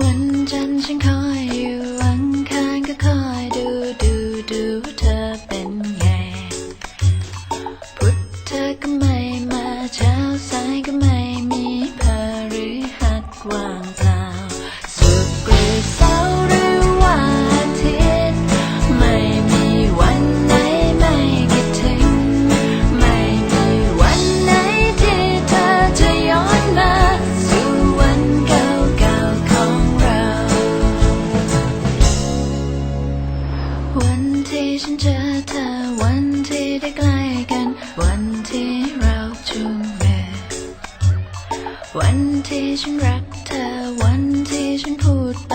วันจันทร์ฉันคอย วันที่ฉันเจอเธอ วันที่ได้ใกล้กัน วันที่เราจูงมือวันที่ฉันรักเธอ วันที่ฉันพูดไป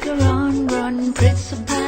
like a run, run, principle.